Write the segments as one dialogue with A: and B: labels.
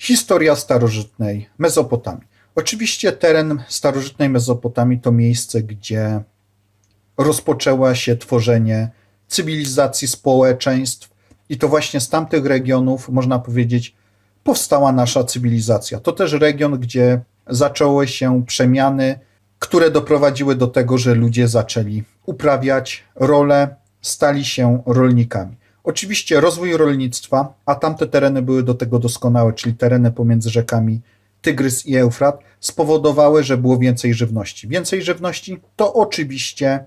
A: Historia starożytnej Mezopotamii. Oczywiście teren starożytnej Mezopotamii to miejsce, gdzie rozpoczęło się tworzenie cywilizacji społeczeństw i to właśnie z tamtych regionów, można powiedzieć, powstała nasza cywilizacja. To też region, gdzie zaczęły się przemiany, które doprowadziły do tego, że ludzie zaczęli uprawiać rolę, stali się rolnikami. Oczywiście rozwój rolnictwa, a tamte tereny były do tego doskonałe, czyli tereny pomiędzy rzekami Tygrys i Eufrat, spowodowały, że było więcej żywności. Więcej żywności to oczywiście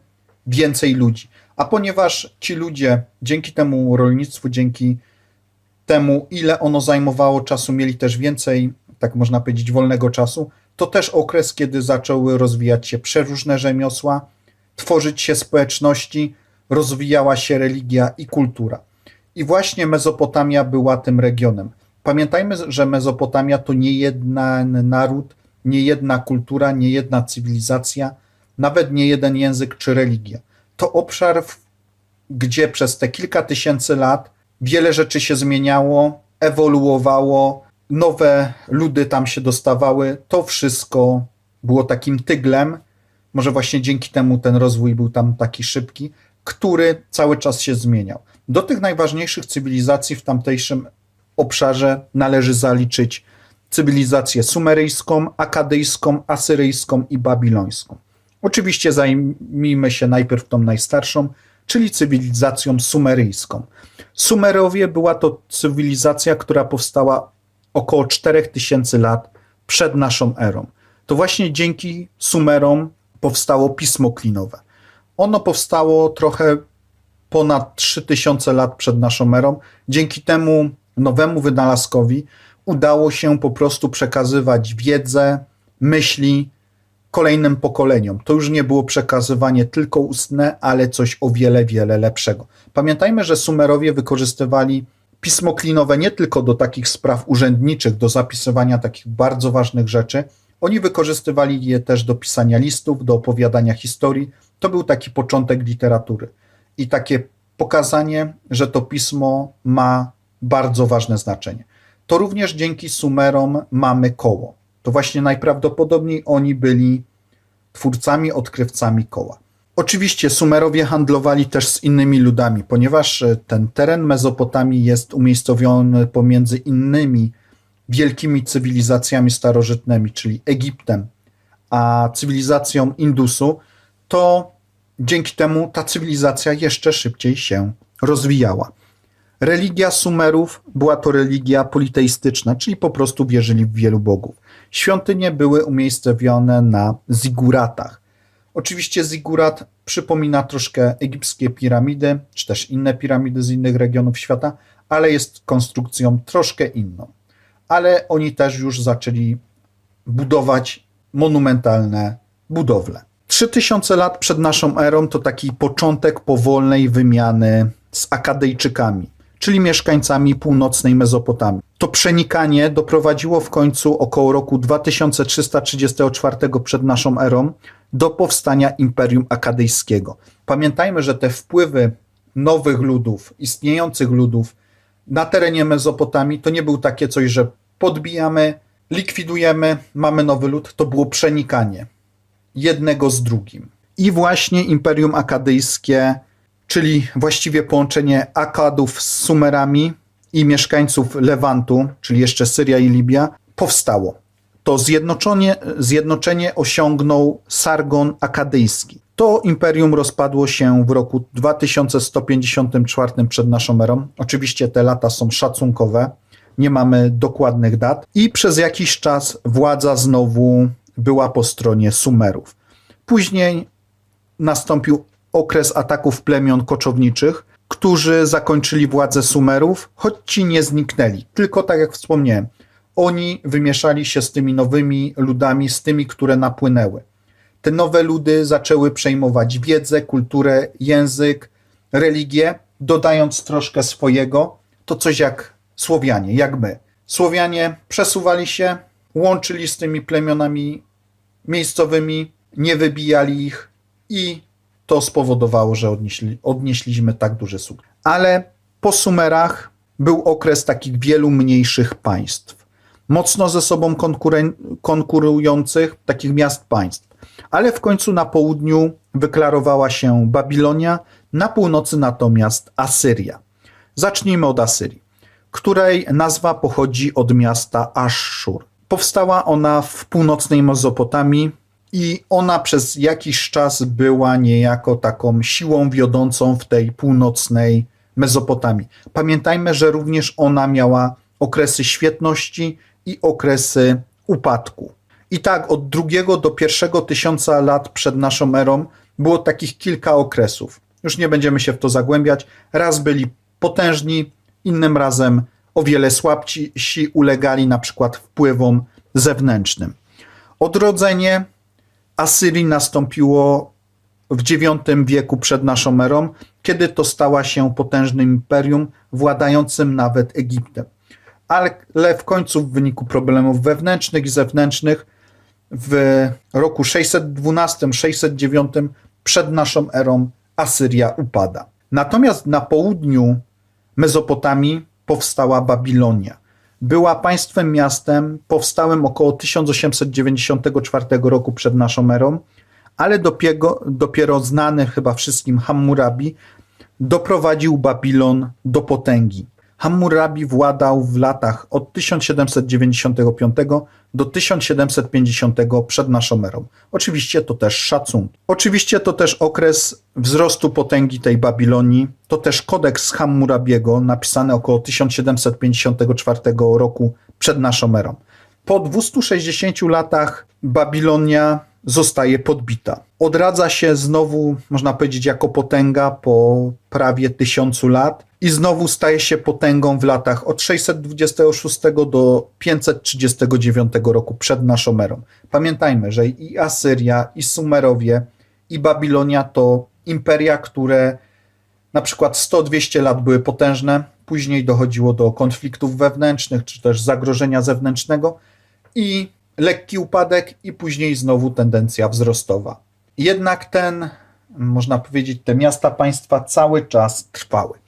A: więcej ludzi. A ponieważ ci ludzie dzięki temu rolnictwu, dzięki temu, ile ono zajmowało czasu, mieli też więcej, tak można powiedzieć, wolnego czasu, to też okres, kiedy zaczęły rozwijać się przeróżne rzemiosła, tworzyć się społeczności, rozwijała się religia i kultura. I właśnie Mezopotamia była tym regionem. Pamiętajmy, że Mezopotamia to nie jeden naród, nie jedna kultura, nie jedna cywilizacja, nawet nie jeden język czy religia. To obszar, gdzie przez te kilka tysięcy lat wiele rzeczy się zmieniało, ewoluowało, nowe ludy tam się dostawały. To wszystko było takim tyglem. Może właśnie dzięki temu ten rozwój był tam taki szybki, który cały czas się zmieniał. Do tych najważniejszych cywilizacji w tamtejszym obszarze należy zaliczyć cywilizację sumeryjską, akadyjską, asyryjską i babilońską. Oczywiście zajmijmy się najpierw tą najstarszą, czyli cywilizacją sumeryjską. Sumerowie była to cywilizacja, która powstała około 4000 lat przed naszą erą. To właśnie dzięki Sumerom powstało pismo klinowe. Ono powstało trochę ponad 3000 lat przed naszą erą. Dzięki temu nowemu wynalazkowi udało się po prostu przekazywać wiedzę, myśli kolejnym pokoleniom. To już nie było przekazywanie tylko ustne, ale coś o wiele, wiele lepszego. Pamiętajmy, że Sumerowie wykorzystywali pismo klinowe nie tylko do takich spraw urzędniczych, do zapisywania takich bardzo ważnych rzeczy. Oni wykorzystywali je też do pisania listów, do opowiadania historii. To był taki początek literatury i takie pokazanie, że to pismo ma bardzo ważne znaczenie. To również dzięki Sumerom mamy koło. To właśnie najprawdopodobniej oni byli twórcami, odkrywcami koła. Oczywiście Sumerowie handlowali też z innymi ludami, ponieważ e, ten teren Mezopotamii jest umiejscowiony pomiędzy innymi wielkimi cywilizacjami starożytnymi, czyli Egiptem, a cywilizacją Indusu, to dzięki temu ta cywilizacja jeszcze szybciej się rozwijała. Religia Sumerów była to religia politeistyczna, czyli po prostu wierzyli w wielu bogów. Świątynie były umiejscowione na ziguratach. Oczywiście zigurat przypomina troszkę egipskie piramidy, czy też inne piramidy z innych regionów świata, ale jest konstrukcją troszkę inną. Ale oni też już zaczęli budować monumentalne budowle. 3000 lat przed naszą erą to taki początek powolnej wymiany z Akadyjczykami, czyli mieszkańcami północnej Mezopotamii. To przenikanie doprowadziło w końcu około roku 2334 przed naszą erą do powstania Imperium Akadyjskiego. Pamiętajmy, że te wpływy nowych ludów, istniejących ludów na terenie Mezopotamii to nie był takie coś, że podbijamy, likwidujemy, mamy nowy lud, to było przenikanie jednego z drugim. I właśnie Imperium Akadyjskie, czyli właściwie połączenie Akadów z Sumerami i mieszkańców Lewantu, czyli jeszcze Syria i Libia, powstało. To zjednoczenie, zjednoczenie osiągnął Sargon Akadyjski. To imperium rozpadło się w roku 2154 przed naszą erą. Oczywiście te lata są szacunkowe, nie mamy dokładnych dat. I przez jakiś czas władza znowu była po stronie Sumerów. Później nastąpił okres ataków plemion koczowniczych, którzy zakończyli władzę Sumerów, choć ci nie zniknęli. Tylko tak jak wspomniałem, oni wymieszali się z tymi nowymi ludami, z tymi, które napłynęły. Te nowe ludy zaczęły przejmować wiedzę, kulturę, język, religię, dodając troszkę swojego. To coś jak Słowianie, jak my. Słowianie przesuwali się, łączyli z tymi plemionami miejscowymi, nie wybijali ich i to spowodowało, że odnieśli, odnieśliśmy tak duży sukces. Ale po Sumerach był okres takich wielu mniejszych państw. mocno ze sobą konkurujących takich miast państw. Ale w końcu na południu wyklarowała się Babilonia, na północy natomiast Asyria. Zacznijmy od Asyrii, której nazwa pochodzi od miasta Aszszur. Powstała ona w północnej Mezopotamii i ona przez jakiś czas była niejako taką siłą wiodącą w tej północnej Mezopotamii. Pamiętajmy, że również ona miała okresy świetności i okresy upadku. I tak od drugiego do pierwszego tysiąca lat przed naszą erą było takich kilka okresów. Już nie będziemy się w to zagłębiać. Raz byli potężni, innym razem o wiele słabsi ulegali na przykład wpływom zewnętrznym. Odrodzenie Asyrii nastąpiło w IX wieku przed naszą erą, kiedy to stała się potężnym imperium władającym nawet Egiptem. Ale w końcu w wyniku problemów wewnętrznych i zewnętrznych w roku 612-609 przed naszą erą Asyria upada. Natomiast na południu Mezopotamii powstała Babilonia. Była państwem miastem powstałym około 1894 roku przed naszą erą, ale dopiero, dopiero znany chyba wszystkim Hammurabi doprowadził Babilon do potęgi. Hammurabi władał w latach od 1795 do 1750 przed naszą erą. Oczywiście to też szacunki. Oczywiście to też okres wzrostu potęgi tej Babilonii. To też kodeks Hammurabiego napisany około 1754 roku przed naszą erą. Po 260 latach Babilonia zostaje podbita. Odradza się znowu, można powiedzieć, jako potęga po prawie tysiącu lat i znowu staje się potęgą w latach od 626 do 539 roku przed naszą erą. Pamiętajmy, że i Asyria, i Sumerowie, i Babilonia to imperia, które na przykład 100-200 lat były potężne, później dochodziło do konfliktów wewnętrznych, czy też zagrożenia zewnętrznego i lekki upadek i później znowu tendencja wzrostowa. Jednak ten, można powiedzieć, te miasta państwa cały czas trwały.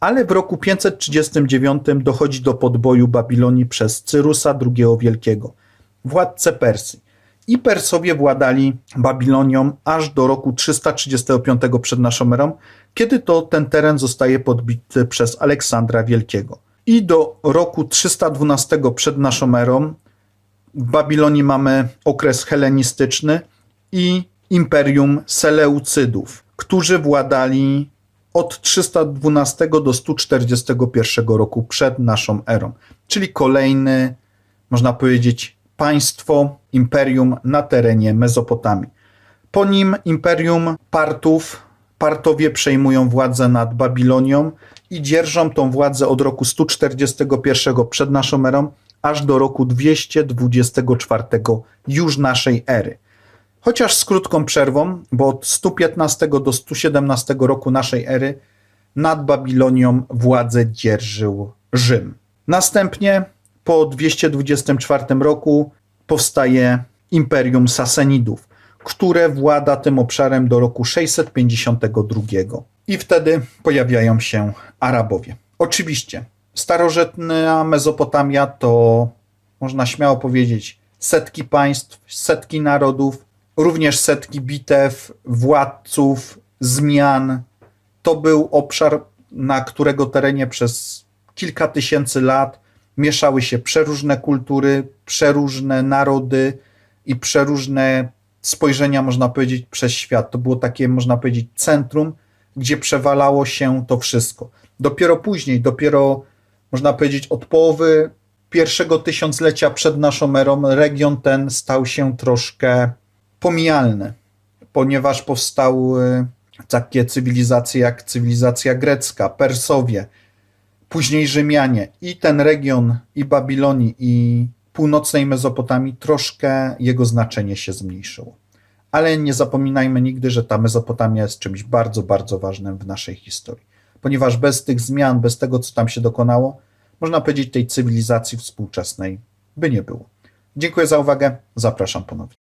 A: Ale w roku 539 dochodzi do podboju Babilonii przez Cyrusa II Wielkiego, władcę Persji. I Persowie władali Babilonią aż do roku 335 przed naszą erą, kiedy to ten teren zostaje podbity przez Aleksandra Wielkiego. I do roku 312 przed naszą erą w Babilonii mamy okres helenistyczny i imperium Seleucydów, którzy władali od 312 do 141 roku przed naszą erą, czyli kolejny, można powiedzieć, państwo, imperium na terenie Mezopotamii. Po nim imperium Partów, Partowie przejmują władzę nad Babilonią i dzierżą tą władzę od roku 141 przed naszą erą aż do roku 224 już naszej ery. Chociaż z krótką przerwą, bo od 115 do 117 roku naszej ery nad Babilonią władzę dzierżył Rzym. Następnie po 224 roku powstaje Imperium Sasenidów, które włada tym obszarem do roku 652. I wtedy pojawiają się Arabowie. Oczywiście starożytna Mezopotamia to, można śmiało powiedzieć, setki państw, setki narodów, również setki bitew, władców, zmian. To był obszar, na którego terenie przez kilka tysięcy lat mieszały się przeróżne kultury, przeróżne narody i przeróżne spojrzenia, można powiedzieć, przez świat. To było takie, można powiedzieć, centrum, gdzie przewalało się to wszystko. Dopiero później, dopiero można powiedzieć, od połowy pierwszego tysiąclecia przed naszą erą region ten stał się troszkę pomijalny, ponieważ powstały takie cywilizacje jak cywilizacja grecka, Persowie, później Rzymianie i ten region i Babilonii i północnej Mezopotamii troszkę jego znaczenie się zmniejszyło. Ale nie zapominajmy nigdy, że ta Mezopotamia jest czymś bardzo, bardzo ważnym w naszej historii ponieważ bez tych zmian, bez tego, co tam się dokonało, można powiedzieć, tej cywilizacji współczesnej by nie było. Dziękuję za uwagę, zapraszam ponownie.